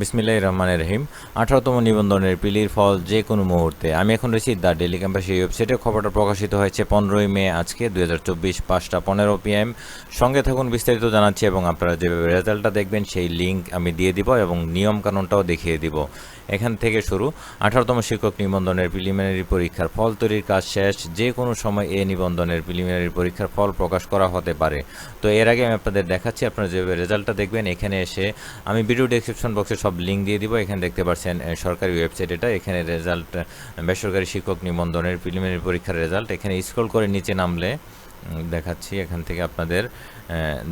বিসমিল্লাহ রহমান রহিম। আঠারোতম নিবন্ধনের পিলির ফল যে কোনো মুহূর্তে। আমি এখন রয়েছি দ্য ডেলি ক্যাম্পাস এই ওয়েবসাইটে খবরটা প্রকাশিত হয়েছে পনেরোই মে আজকে দুই হাজার চব্বিশ পাঁচটা পনেরো পিএম। সঙ্গে থাকুন, বিস্তারিত জানাচ্ছি এবং আপনারা যেভাবে রেজাল্টটা দেখবেন সেই লিঙ্ক আমি দিয়ে দিব এবং নিয়ম কানুনটাও দেখিয়ে দিব। এখান থেকে শুরু। আঠারোতম শিক্ষক নিবন্ধনের প্রিলিমিনারি পরীক্ষার ফল তৈরির কাজ শেষ। যে কোনো সময় এ নিবন্ধনের প্রিলিমিনারি পরীক্ষার ফল প্রকাশ করা হতে পারে। তো এর আগে আমি আপনাদের দেখাচ্ছি, আপনারা যেভাবে রেজাল্টটা দেখবেন এখানে এসে আমি ভিডিও ডেসক্রিপশন বক্সে সব লিঙ্ক দিয়ে দিব। এখানে দেখতে পাচ্ছেন সরকারি ওয়েবসাইট এটা। এখানে রেজাল্ট বেসরকারি শিক্ষক নিবন্ধনের প্রিলিমিনারি পরীক্ষার রেজাল্ট এখানে স্ক্রল করে নিচে নামলে দেখাচ্ছি। এখান থেকে আপনাদের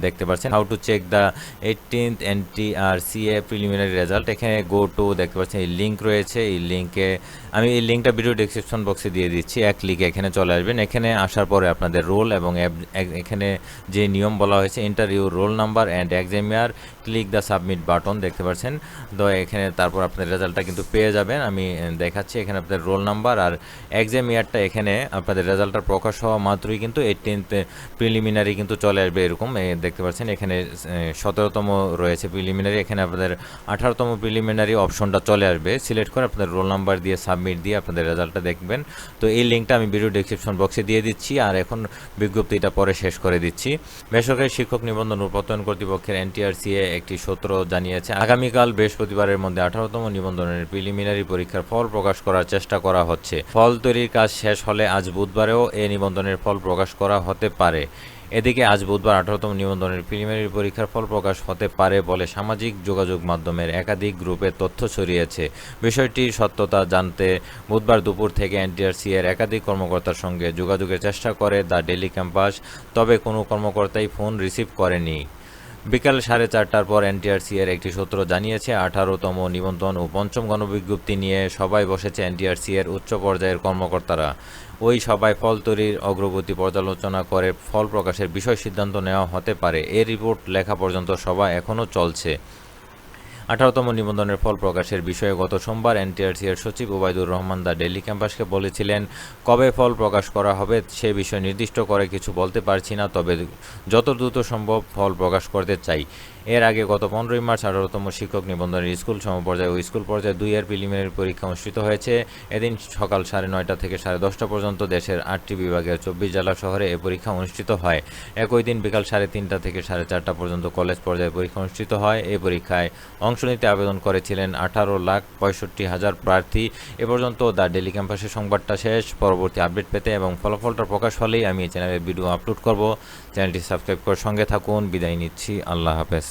দেখতে পাচ্ছেন how to check the eighteenth NTRCA preliminary result এখানে গো টু দেখতে পাচ্ছেন এই লিঙ্ক রয়েছে। এই লিঙ্কে আমি এই লিঙ্কটা ভিডিও ডেসক্রিপশন বক্সে দিয়ে দিচ্ছি। এক ক্লিকে এখানে চলে আসবেন। এখানে আসার পরে আপনাদের রোল এবং এ- এখানে যে নিয়ম বলা হয়েছে interview roll number and exam year click the submit button দেখতে পাচ্ছেন তো এখানে তারপর আপনার রেজাল্টটা কিন্তু পেয়ে যাবেন। আমি দেখাচ্ছি এখানে আপনাদের রোল নাম্বার আর এক্সাম ইয়ারটা এখানে আপনাদের রেজাল্টটা প্রকাশ হওয়া মাত্রই কিন্তু এইটিনথ প্রিলিমিনারি কিন্তু চলে আসবে এরকম দেখতে পাচ্ছেন। এখানে সতেরোতম রয়েছে প্রিলিমিনারি। এখানে আপনাদের আঠারোতম প্রিলিমিনারি অপশনটা চলে আসবে। সিলেক্ট করে আপনাদের রোল নাম্বার দিয়ে, সাবমিট দিয়ে আপনাদের রেজাল্টটা দেখবেন। তো এই লিঙ্কটা আমি ভিডিও ডেসক্রিপশন বক্সে দিয়ে দিচ্ছি, আর এখন বিজ্ঞপ্তিটা পরে শেষ করে দিচ্ছি। বেসরকারি শিক্ষক নিবন্ধন প্রত্যয়ন কর্তৃপক্ষের এনটিআরসিএ একটি সূত্র জানিয়েছে, আগামীকাল বৃহস্পতিবারের মধ্যে আঠারোতম নিবন্ধনের প্রিলিমিনারি পরীক্ষার ফল প্রকাশ করার চেষ্টা করা হচ্ছে। ফল তৈরির কাজ শেষ হলে আজ বুধবারেও এ নিবন্ধনের ফল প্রকাশ করা হতে পারে। এদিকে আজ বুধবার আঠারোতম নিবন্ধনের প্রিমিয়ারি পরীক্ষার ফল প্রকাশ হতে পারে বলে সামাজিক যোগাযোগ মাধ্যমের একাধিক গ্রুপে তথ্য ছড়িয়েছে। বিষয়টির সত্যতা জানতে বুধবার দুপুর থেকে এনটিআরসি এর একাধিক কর্মকর্তার সঙ্গে যোগাযোগের চেষ্টা করে দ্য ডেলি ক্যাম্পাস, তবে কোনো কর্মকর্তাই ফোন রিসিভ করেনি। বিকাল সাড়ে চারটার পর এনটিআরসি এর একটি সূত্র জানিয়েছে, আঠারোতম নিমন্ত্রণ ও পঞ্চম গণবিজ্ঞপ্তি নিয়ে সবাই বসেছে এনটিআরসি এর উচ্চ পর্যায়ের কর্মকর্তারা। ওই সবাই ফল তৈরির অগ্রগতি পর্যালোচনা করে ফল প্রকাশের বিষয় সিদ্ধান্ত নেওয়া হতে পারে। এ রিপোর্ট লেখা পর্যন্ত সভা এখনও চলছে। আঠারোতম নিবন্ধনের ফল প্রকাশের বিষয়ে গত সোমবার এনটিআরসি এর সচিব ওবায়দুর রহমান দা ডেলি ক্যাম্পাসকে বলেছিলেন, কবে ফল প্রকাশ করা হবে সে বিষয়ে নির্দিষ্ট করে কিছু বলতে পারছি না, তবে যত দ্রুত সম্ভব ফল প্রকাশ করতে চাই। এর আগে গত পনেরোই মার্চ আঠারোতম শিক্ষক নিবন্ধনের স্কুল সমপর্যায়ে ও স্কুল পর্যায়ে দুই এর প্রিলিমিনারি পরীক্ষা অনুষ্ঠিত হয়েছে। এদিন সকাল সাড়ে নয়টা থেকে সাড়ে দশটা পর্যন্ত দেশের আটটি বিভাগের চব্বিশ জেলা শহরে এ পরীক্ষা অনুষ্ঠিত হয়। একই দিন বিকাল সাড়ে তিনটা থেকে সাড়ে চারটা পর্যন্ত কলেজ পর্যায়ে পরীক্ষা অনুষ্ঠিত হয়। এই পরীক্ষায় অংশ নিতে আবেদন করেছিলেন আঠারো লাখ পঁয়ষট্টি হাজার প্রার্থী। এ পর্যন্ত দ্য ডেলি ক্যাম্পাসের সংবাদটা শেষ। পরবর্তী আপডেট পেতে এবং ফলাফলটা প্রকাশ হলেই আমি এই চ্যানেলে ভিডিও আপলোড করব। চ্যানেলটি সাবস্ক্রাইব করে সঙ্গে থাকুন। বিদায় নিচ্ছি। আল্লাহ হাফেজ।